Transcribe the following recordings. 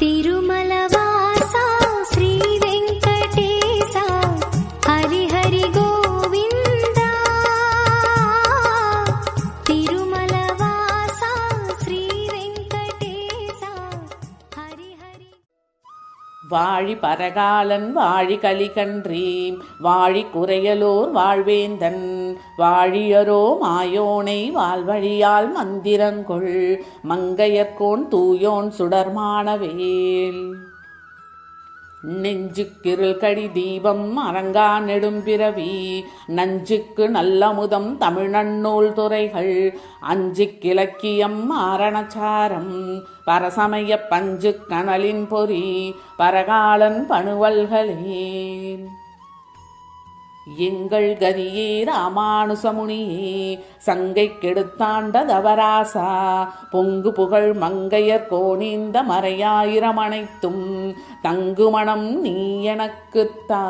തിരു வாழி பரகாலன் வாழி கலிகன்றீம் வாழி குறையலோர் வாழ்வேந்தன் வாழியரோ மாயோனை வாழ்வழியால் மந்திரங்கொள் மங்கையர்கோன் தூயோன் சுடர்மானவேல். நெஞ்சுக்கிருள் கடி தீபம் அரங்கா நெடும்பிறவி. நஞ்சுக்கு நல்லமுதம் தமிழ் துறைகள். அஞ்சு அஞ்சுக்கிலக்கியம் ஆரணச்சாரம் பரசமய பஞ்சு கனலின் பொறி. பரகாலன் பணுவல்களே. எங்கள் கதியே ராமானுசமுனியே சங்கை கெடுத்தாண்டதவராசா பொங்கு புகழ் மங்கையர் கோணிந்த மறையாயிரம் அனைத்தும் தங்குமணம் நீ எனக்குத்தா.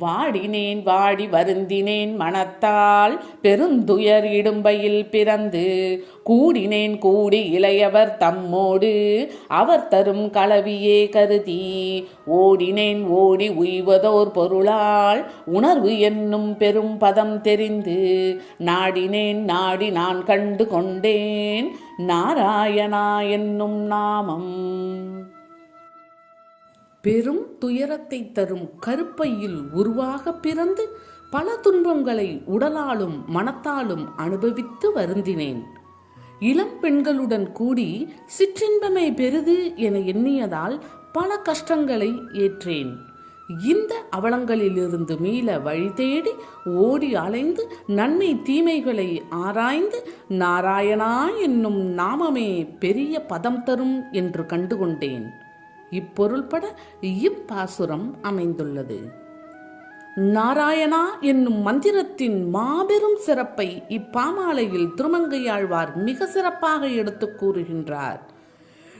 வாடினேன் வாடி வருந்தினேன் மனத்தால். பெருந்துயர் இடும்பையில் பிறந்து கூடினேன் கூடி இளையவர் தம்மோடு. அவர் தரும் களவியே கருதி ஓடினேன் ஓடி உய்வதோர் பொருளால். உணர்வு என்னும் பெரும் பதம் தெரிந்து நாடினேன் நாடி நான் கண்டு கொண்டேன். நாராயணா என்னும் நாமம். பெரும் துயரத்தை தரும் கருப்பையில் உருவாக பிறந்து பல துன்பங்களை உடலாலும் மனத்தாலும் அனுபவித்து வருந்தினேன். இளம் பெண்களுடன் கூடி சிற்றின்பமே பெரிது என எண்ணியதால் பல கஷ்டங்களை ஏற்றேன். இந்த அவலங்களிலிருந்து மீள வழி தேடி ஓடி அலைந்து நன்மை தீமைகளை ஆராய்ந்து நாராயணா என்னும் நாமமே பெரிய பதம் தரும் என்று கண்டுகொண்டேன். இப்பொருள்பட இப்பாசுரம் அமைந்துள்ளது. நாராயணா என்னும் மந்திரத்தின் மாபெரும் சிறப்பை இப்பாமாலையில் திருமங்கையாழ்வார் மிக சிறப்பாக எடுத்துக் கூறுகின்றார்.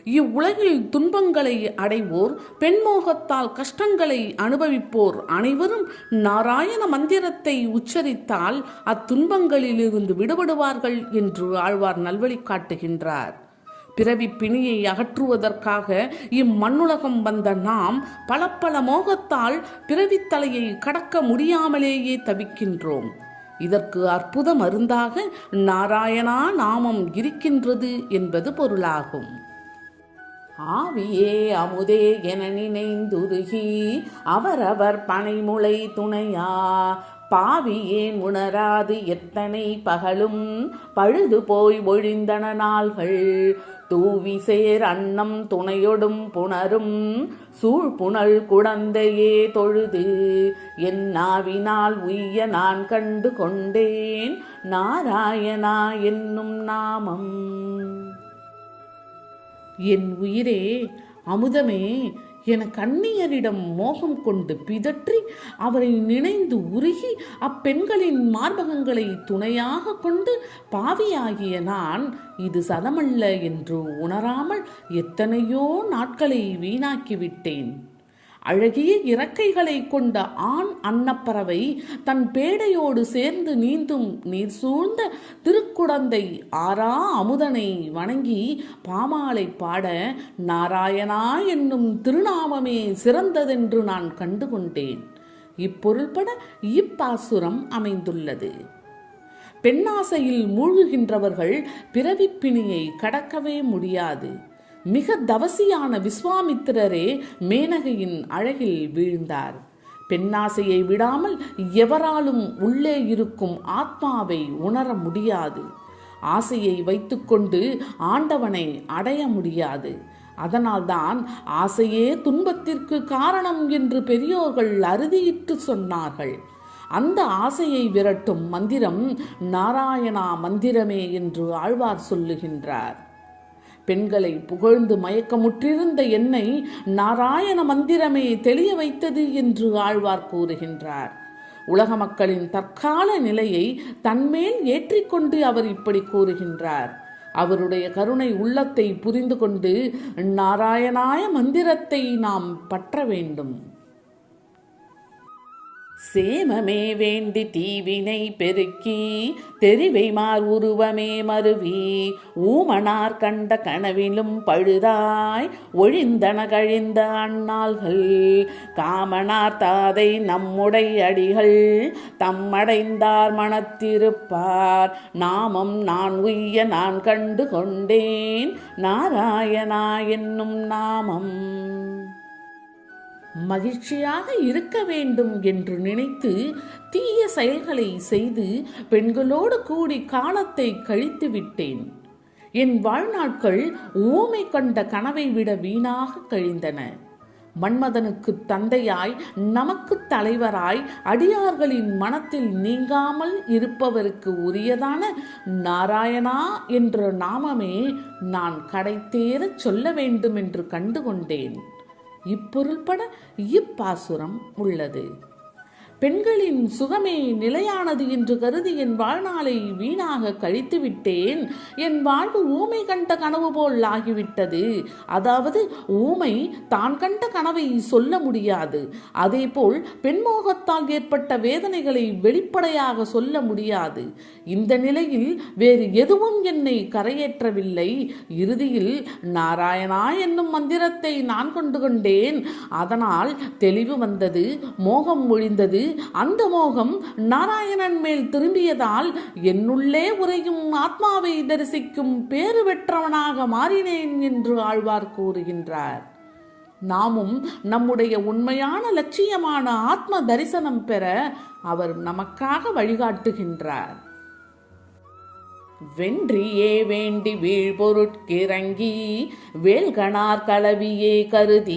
இவ்வுலகில் துன்பங்களை அடைவோர் பெண்மோகத்தால் கஷ்டங்களை அனுபவிப்போர் அனைவரும் நாராயண மந்திரத்தை உச்சரித்தால் அத்துன்பங்களிலிருந்து விடுபடுவார்கள் என்று ஆழ்வார் நல்வழி காட்டுகின்றார். பிறவி பிணியை அகற்றுவதற்காக இம்மண்ணுலகம் வந்த நாம் பல பல மோகத்தால் பிறவித்தலையை கடக்க முடியாமலேயே தவிக்கின்றோம். இதற்கு அற்புத மருந்தாக நாராயணா நாமம் இருக்கின்றது என்பது பொருளாகும். ஆவியே அமுதே என நினைந்துருகி அவரவர் பனைமுளை துணையா. பாவியேன் உணராது எத்தனை பகலும் பழுது போய் ஒழிந்தன நாள்கள். தூவி சேர் அன்னம் துணையொடும் புணரும் சூழ்புணல் குடந்தையே தொழுது. என் நாவினால் உய்ய நான் கண்டு கொண்டேன். நாராயணா என்னும் நாமம். என் உயிரே அமுதமே என கண்ணியரிடம் மோகம் கொண்டு பிதற்றி அவரை நினைந்து உருகி அப்பெண்களின் மார்பகங்களை துணையாக கொண்டு பாவியாகிய நான் இது சதமல்ல என்று உணராமல் எத்தனையோ நாட்களை வீணாக்கிவிட்டேன். அழகிய இறக்கைகளை கொண்ட ஆண் அன்னப்பறவை தன் பேடையோடு சேர்ந்து நீந்தும் நீர் சூழ்ந்த திருக்குடந்தை ஆறா அமுதனை வணங்கி பாமாலை பாட நாராயணா என்னும் திருநாமமே சிறந்ததென்று நான் கண்டுகொண்டேன். இப்பொருள்பட இப்பாசுரம் அமைந்துள்ளது. பெண்ணாசையில் மூழ்குகின்றவர்கள் பிறவிப்பிணியை கடக்கவே முடியாது. மிக தவசியான விஸ்வாமித்திரரே மேனகையின் அழகில் வீழ்ந்தார். பெண்ணாசையை விடாமல் எவராலும் உள்ளே இருக்கும் ஆத்மாவை உணர முடியாது. ஆசையை வைத்துக்கொண்டு ஆண்டவனை அடைய முடியாது. அதனால்தான் ஆசையே துன்பத்திற்கு காரணம் என்று பெரியோர்கள் அறுதியிட்டு சொன்னார்கள். அந்த ஆசையை விரட்டும் மந்திரம் நாராயணா மந்திரமே என்று ஆழ்வார் சொல்லுகின்றார். பெண்களை புகழ்ந்து மயக்கமுற்றிருந்த என்னை நாராயண மந்திரமே தெளிய வைத்தது என்று ஆழ்வார் கூறுகின்றார். உலக மக்களின் தற்கால நிலையை தன்மேல் ஏற்றிக்கொண்டு அவர் இப்படி கூறுகின்றார். அவருடைய கருணை உள்ளத்தை புரிந்து கொண்டு நாராயணாய மந்திரத்தை நாம் பற்ற வேண்டும். சேமமே வேண்டி தீவினை பெருக்கி தெரிவை மார் உருவமே மருவி ஊமனார் கண்ட கனவிலும் பழுதாய் ஒழிந்தன கழிந்த அண்ணாள்கள் காமனார் தாதை நம்முடை அடிகள் தம்மடைந்தார் மனத்திருப்பார். நாமம் நான் உய்ய நான் கண்டு கொண்டேன் நாராயணா என்னும் நாமம். மகிழ்ச்சியாக இருக்க வேண்டும் என்று நினைத்து தீய செயல்களை செய்து பெண்களோடு கூடி காலத்தை கழித்து விட்டேன். என் வாழ்நாட்கள் ஊமை கண்ட கனவை விட வீணாக கழிந்தன. மன்மதனுக்கு தந்தையாய் நமக்கு தலைவராய் அடியார்களின் மனத்தில் நீங்காமல் இருப்பவருக்கு உரியதான நாராயணா என்ற நாமமே நான் கடைத்தேறச் சொல்ல வேண்டும் என்று கண்டுகொண்டேன். இப்பொருள்பட இப்பாசுரம் உள்ளது. பெண்களின் சுகமே நிலையானது என்று கருதி என் வாழ்நாளை வீணாக கழித்து விட்டேன். என் வாழ்வு ஊமை கண்ட கனவு போல் ஆகிவிட்டது. அதாவது ஊமை தான் கண்ட கனவை சொல்ல முடியாது. அதேபோல் பெண்மோகத்தால் ஏற்பட்ட வேதனைகளை வெளிப்படையாக சொல்ல முடியாது. இந்த நிலையில் வேறு எதுவும் என்னை கரையேற்றவில்லை. இறுதியில் நாராயணா என்னும் மந்திரத்தை நான் கொண்டு கொண்டேன். அதனால் தெளிவு வந்தது மோகம் ஒழிந்தது அந்த மோகம் நாராயணன் மேல் திரும்பியதால் என்னுள்ளே உரையும் ஆத்மாவை தரிசிக்கும் பேறு பெற்றவனாக மாறினேன் என்று ஆழ்வார் கூறுகின்றார். நாமும் நம்முடைய உண்மையான லட்சியமான ஆத்ம தரிசனம் பெற அவர் நமக்காக வழிகாட்டுகின்றார். வென்றியே வேண்டி வீழ்பொருட்கிறங்கி வேல்கணார் கலவியே கருதி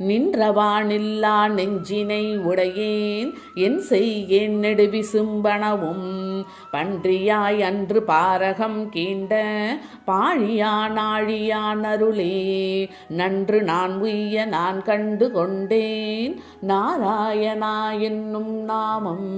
நின்றவானில்லா நெஞ்சினை உடையேன் என் செய்யேன் நெடுவி சிம்பனவும் பன்றியாய் அன்று பாரகம் கீண்ட பாழியான் ஆழியான் அருளே நன்று நான் உய்ய நான் கண்டு கொண்டேன் நாராயணா என்னும் நாமம்.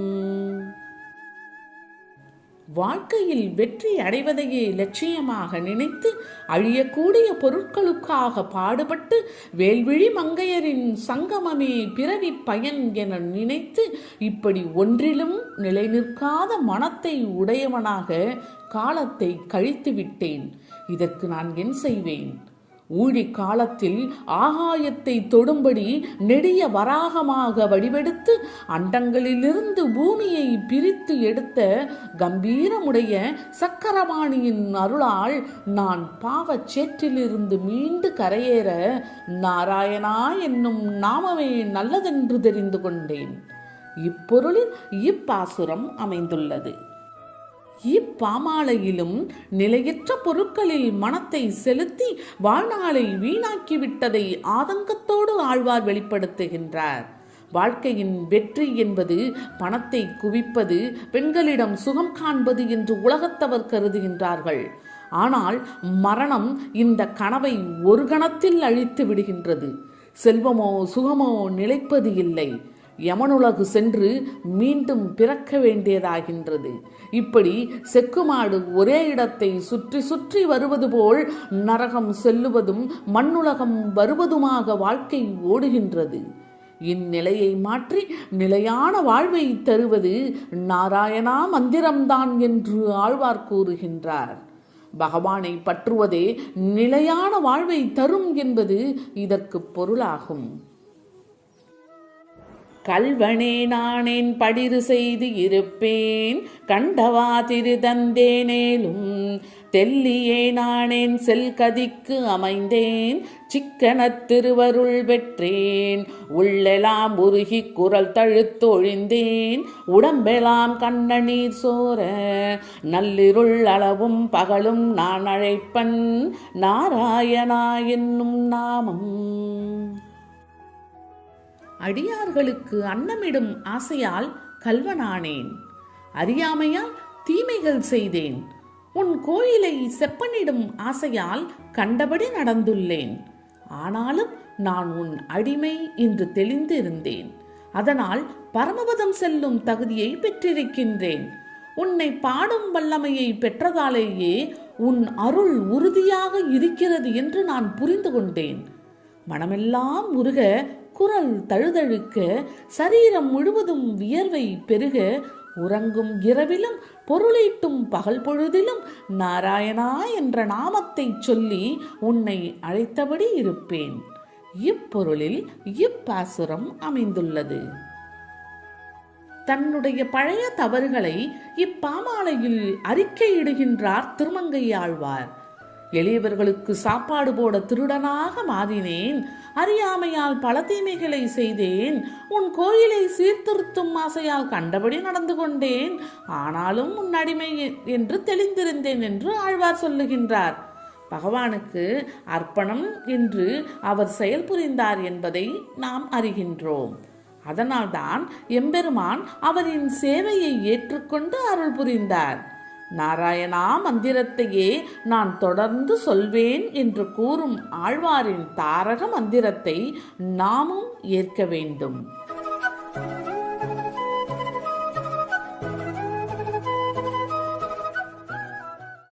வாழ்க்கையில் வெற்றி அடைவதையே லட்சியமாக நினைத்து அழியக்கூடிய பொருட்களுக்காக பாடுபட்டு வேல்விழி மங்கையரின் சங்கமமே பிறவி பயன் என நினைத்து இப்படி ஒன்றிலும் நிலை நிற்காத மனத்தை உடையவனாக காலத்தை கழித்து விட்டேன் இதற்கு நான் என் செய்வேன்? ஊழி காலத்தில் ஆகாயத்தை தொடும்படி நெடிய வராகமாக வடிவெடுத்து அண்டங்களிலிருந்து பூமியை பிரித்து எடுத்த கம்பீரமுடைய சக்கரபாணியின் அருளால் நான் பாவச் சேற்றிலிருந்து மீண்டு கரையேற நாராயணா என்னும் நாமமே நல்லதென்று தெரிந்து கொண்டேன். இப்பொருளில் இப்பாசுரம் அமைந்துள்ளது. இப்பாமாலையிலும் நிலையற்ற பொருட்களில் மனத்தை செலுத்தி வாழ்நாளை வீணாக்கிவிட்டதை ஆதங்கத்தோடு ஆழ்வார் வெளிப்படுத்துகின்றார். வாழ்க்கையின் வெற்றி என்பது பணத்தை குவிப்பது பெண்களிடம் சுகம் காண்பது என்று உலகத்தவர் கருதுகின்றார்கள். ஆனால் மரணம் இந்த கனவை ஒரு கணத்தில் அழித்து விடுகின்றது. செல்வமோ சுகமோ நிலைப்பது இல்லை. யமனுலகு சென்று மீண்டும் பிறக்க வேண்டியதாகின்றது. இப்படி செக்குமாடு ஒரே இடத்தை சுற்றி சுற்றி வருவது போல் நரகம் செல்லுவதும் மண்ணுலகம் வருவதுமாக வாழ்க்கை ஓடுகின்றது. இந்நிலையை மாற்றி நிலையான வாழ்வை தருவது நாராயணா மந்திரம்தான் என்று ஆழ்வார் கூறுகின்றார். பகவானை பற்றுவதே நிலையான வாழ்வை தரும் என்பது இதற்கு பொருளாகும். கல்வனே நானேன் படிறு செய்து இருப்பேன். கண்டவா திருதந்தேனேலும் தெல்லியே நானேன் செல்கதிக்கு அமைந்தேன். சிக்கனத் திருவருள் பெற்றேன் உள்ளெலாம் உருகி குரல் தழுத்தொழிந்தேன். உடம்பெலாம் கண்ணநீர் சோர நள்ளிருள் அளவும் பகலும் நான் அழைப்பன். நாராயணா என்னும் நாமம். அடியார்களுக்கு அன்னமிடும் ஆசையால் கல்வனானேன். அறியாமையால் தீமைகள் செய்தேன். உன் கோயிலை செப்பனிடும் ஆசையால் கண்டபடி நடந்துள்ளேன். ஆனாலும் நான் உன் அடிமை என்று தெளிந்திருந்தேன். அதனால் பரமபதம் செல்லும் தகுதியை பெற்றிருக்கின்றேன். உன்னை பாடும் வல்லமையை பெற்றதாலேயே உன் அருள் உறுதியாக இருக்கிறது என்று நான் புரிந்து கொண்டேன். மனமெல்லாம் உருக குரல் தழுதழுக்க சரீரம் முழுவதும் வியர்வை பெருக உறங்கும் இரவிலும் பொருளீட்டும் பகல் பொழுதிலும் நாராயணா என்ற நாமத்தை சொல்லி உன்னை அழைத்தபடி இருப்பேன். இப்பொருளில் இப்பாசுரம் அமைந்துள்ளது. தன்னுடைய பழைய தவறுகளை இப்பாமாலையில் அறிக்கையிடுகின்றார் திருமங்கையாழ்வார் எளியவர்களுக்கு சாப்பாடு போட திருடனாக மாறினேன். அறியாமையால் பல தீமைகளை செய்தேன். உன் கோயிலை சீர்திருத்தும் ஆசையால் கண்டபடி நடந்து கொண்டேன். ஆனாலும் உன் அடிமை என்று தெளிந்திருந்தேன் என்று ஆழ்வார் சொல்லுகின்றார். பகவானுக்கு அர்ப்பணம் என்று அவர் செயல் புரிந்தார் என்பதை நாம் அறிகின்றோம். அதனால்தான் எம்பெருமான் அவரின் சேவையை ஏற்றுக்கொண்டு அருள் புரிந்தார். நாராயணா மந்திரத்தையே நான் தொடர்ந்து சொல்வேன் என்று கூறும் ஆழ்வாரின் தாரக மந்திரத்தை நாமும் ஏற்க வேண்டும்.